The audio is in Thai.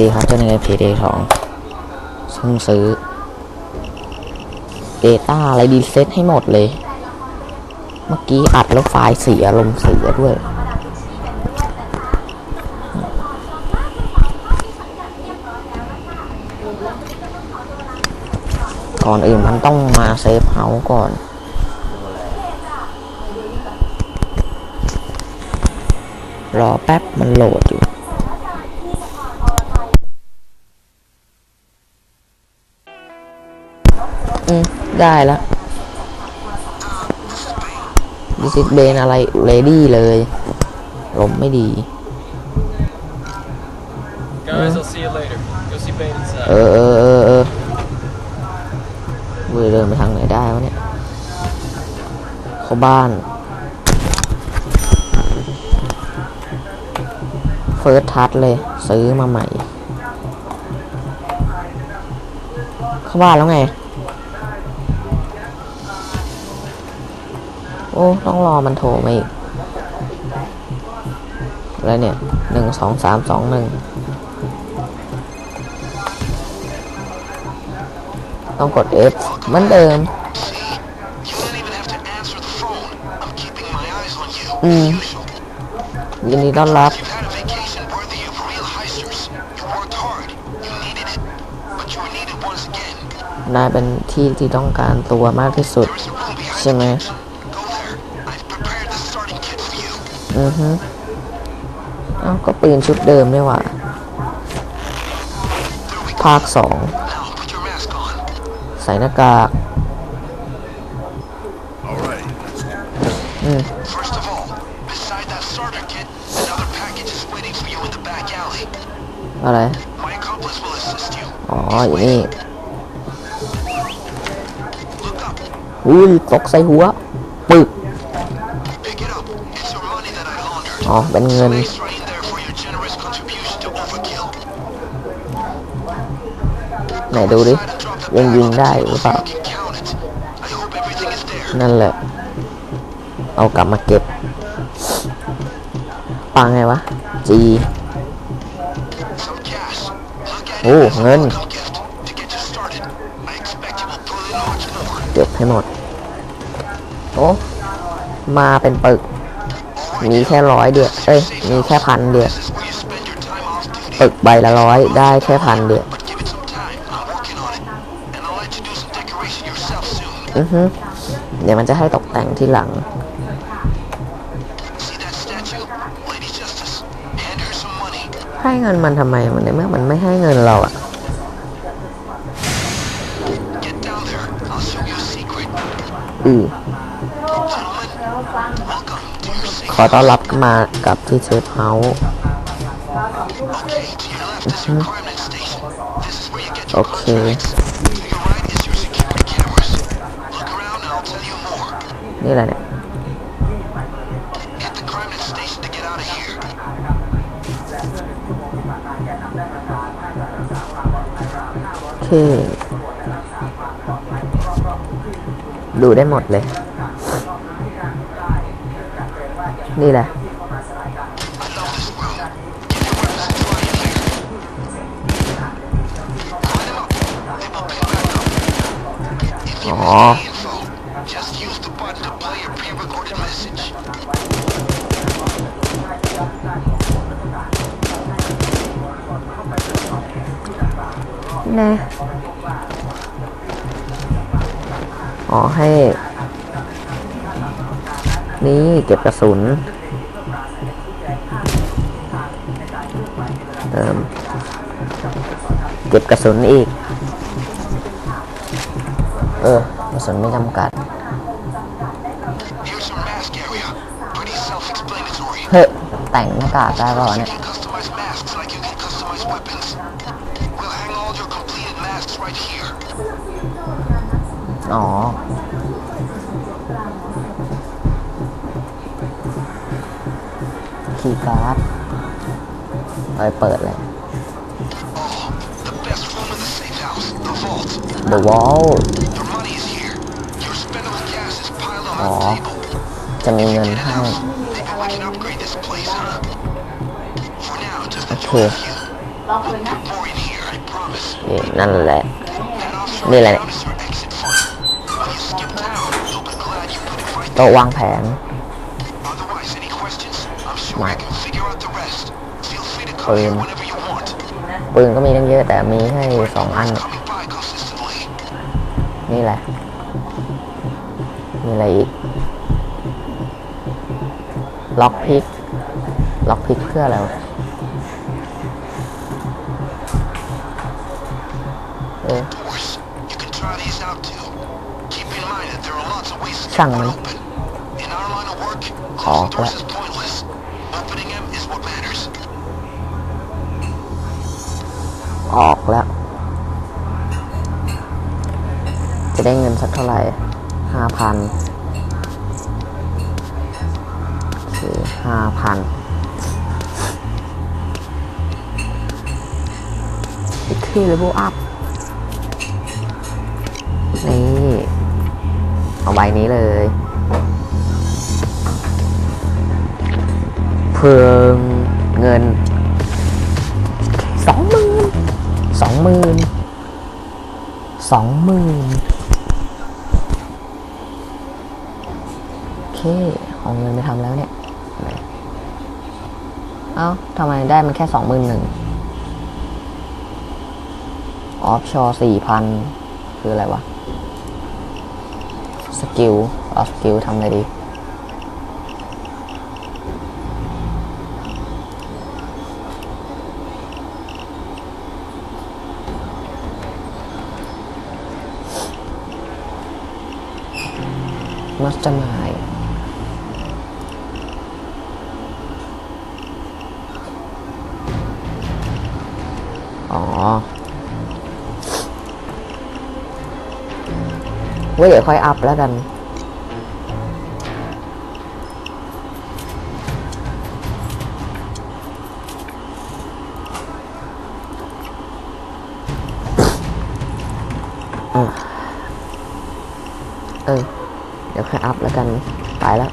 ดีครับเจ้าในเพย์เดย์สองซึ่งซื้อ Data อะไรดีเซตให้หมดเลย เมื่อกี้อัดแล้วไฟล์เสียลมเสียด้วยก่อนอื่นมันต้องมาเซฟเฮาก่อนรอแป๊บมันโหลดอยู่ อืมได้แล้วดิสิตเบนอะไรเลดี้เลยลมไม่ดี Guys, I'll see you later. Go see Bane เอ inside. อเออเออเออเว้ยเดินไปทางไหนได้วะเนี่ย เข้าบ้าน เฟิร์สทัชเลย ซื้อมาใหม่ เข้าบ้านแล้วไง โอ้ ต้องรอมันโทรมาอีกอะไรเนี่ยหนึ่งสองสามสองหนึ่งต้องกด F มันเดิม อืม ยินดีต้อนรับ นายเป็นที่ที่ต้องการตัวมากที่สุด ใช่ไหม อือฮึเอ้าก็ปืนชุดเดิมนี่หว่า There we go. ภาคสอง Now put your mask on. ใส่หน้ากากอืม First of all, beside that starter kit, another package is waiting for you in the back alley. อะไร My accomplice will assist you. อ๋ออยู่นี่ Look up. อุ้ยตกใส่หัว ปึก อ๋อเป็นเงิน Thanks right in there for your generous contribution to Overkill. ไหนดูดิ ยังยิงได้หรือเปล่า You can count it. I hope everything is there. นั่นแหละ เอากลับมาเก็บ ปังไงวะ G Some cash. Look at it Oh, as a งิน welcome gift to get you started. I expect you will put in much more. เก็บให้หมด โอ้ มาเป็นปึก มีแค่ร้อยเดียวเอ้ย มีแค่พันเดียว This is where you spend your time off duty. ปึกใบละร้อยได้แค่พันเดียว But give it some time. I'm working on it. And I'll let you do some decoration yourself soon. อือฮึเดี๋ยวมันจะให้ตกแต่งที่หลัง See that statue? Lady Justice. Hand her some money. ให้เงินมันทำไม มันในเมื่อมันไม่ให้เงินเราอะ Get down ขอต้อนรับมากับที่เซฟเฮาส์โอเค นี่แหละเนี่ยโอเค ดูได้หมดเลย นี่แหละ I love this room. Get your weapons and try in here. Line them up. They will pick back up. If you Aw. miss any info, just use the button to play your pre-recorded message. แน่อ๋อ ให้ นี่เก็บกระสุน เติม เก็บกระสุนอีก เออกระสุนไม่จำกัด เฮ้ย แต่งหน้ากากได้ป่าวเนี่ย can customize คีย์การ์ดไปเปิดเลย The best room in the safe house, the vault. The Wall Your money is here. Your spendable cash is piled on Aw. the table. จะมีเงิน Get it ให้ out. Maybe we can upgrade this place, huh? For now, just the two Okay. of you. More in here, I promise. นี่นั่นแหละ That offshore Đây này. account is your exit fund. When you skip town, you'll be glad you put it right โต๊ะวางแผน you want. ปืนก็มีตั้งเยอะแต่มีให้สองอัน Coming by consistently. นี่แหละ มีอะไรอีก ล็อกพิก ล็อกพิกเพื่ออะไรวะเออ Doors. You can try these out too. Keep in mind that ออกแล้ว จะได้เงินสักเท่าไหร่ห้าพันโอห้าพันอีกที่เลเวลอัพนี่ เอาใบนี้เลยเพิ่มเงินสองหมื่นสอง หมื่นสองหมื่นโอเคเอาเงินไปทำแล้วเนี่ย เอ้าทำไมได้มันแค่สองหมื่นหนึ่งออฟชอร์สี่พันคืออะไรวะ สกิลออฟสกิลทำอะไรดี มัสมายอ๋อไว้เดี๋ยวค่อยอัพแล้วกัน กันไปแล้ว